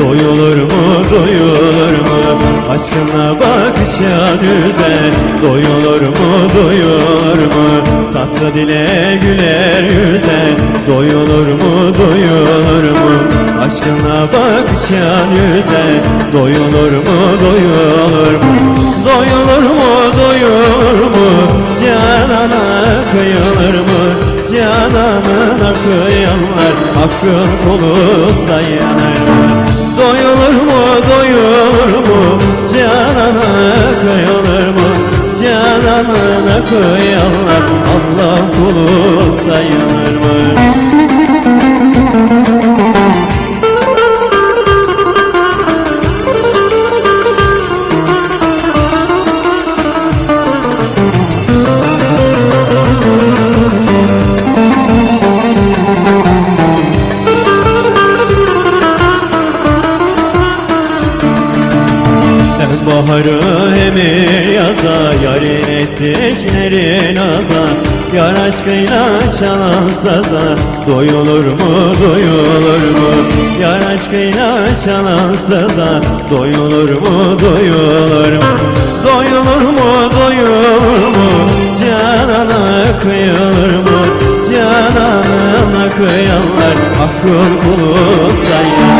Doyulur mu doyulur mu? Aşkına bakışan yüze Doyulur mu doyulur mu? Tatlı dile güler yüze Doyulur mu doyulur mu? Aşkına bakışan yüze Doyulur mu doyulur mu? Doyulur mu doyulur Cananına kıyanlar Hakkın kulu sayanlar. Doyulur mu doyulur mu? Canana kıyılır mı? Cananına kıyanlar Allah kulu sayılır baharı hem yaza Yarın ettiklerin aza Yar aşkıyla çalan saza Doyulur mu doyulur mu? Yar aşkıyla çalan saza Doyulur mu doyulur mu? Doyulur mu doyulur mu? Canana kıyılır mı? Cananına kıyanlar Hakkın kulu sayılır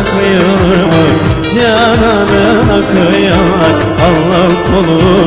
Mı Cananına kıyanlar Allah sayılır